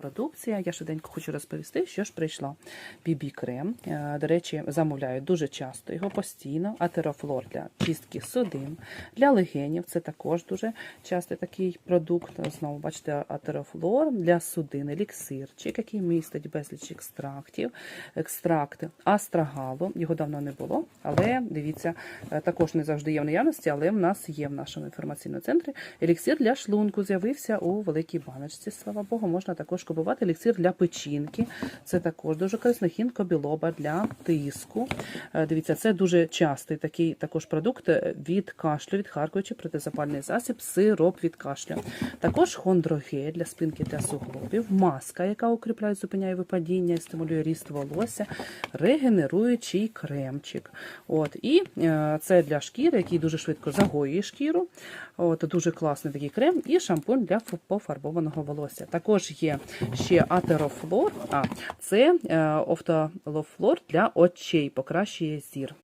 Продукція, я швиденько хочу розповісти, що ж прийшла. Бібі крем. Е, До речі, замовляю дуже часто його постійно. Атерофлор для чистки судин, для легенів. Це також дуже частий такий продукт. Знову бачите, атерофлор для судин, еліксирчик, який містить безліч екстрактів, екстракти астрагалу. Його давно не було, але дивіться, е, також не завжди є в наявності, але в нас є в нашому інформаційному центрі. Еліксир для шлунку з'явився у великій баночці. Слава Богу, можна також купувати еліксир для печінки. Це також дуже корисно. Хінко білоба для тиску. Е, Дивіться, це дуже частий такий також продукт е, від кашлю, від харкуючи протизапальний засіб, сироп від кашлю. Також хондрогель для спинки та суглобів, маска, яка укріпляє, зупиняє випадіння і стимулює ріст волосся, регенеруючий кремчик. От і е, це для шкіри, який дуже швидко загоює шкіру. От дуже класний такий крем і шампунь для пофарбованого волосся. Також є ще атерофлор, а це е, офталофлор для очей, покращує зір.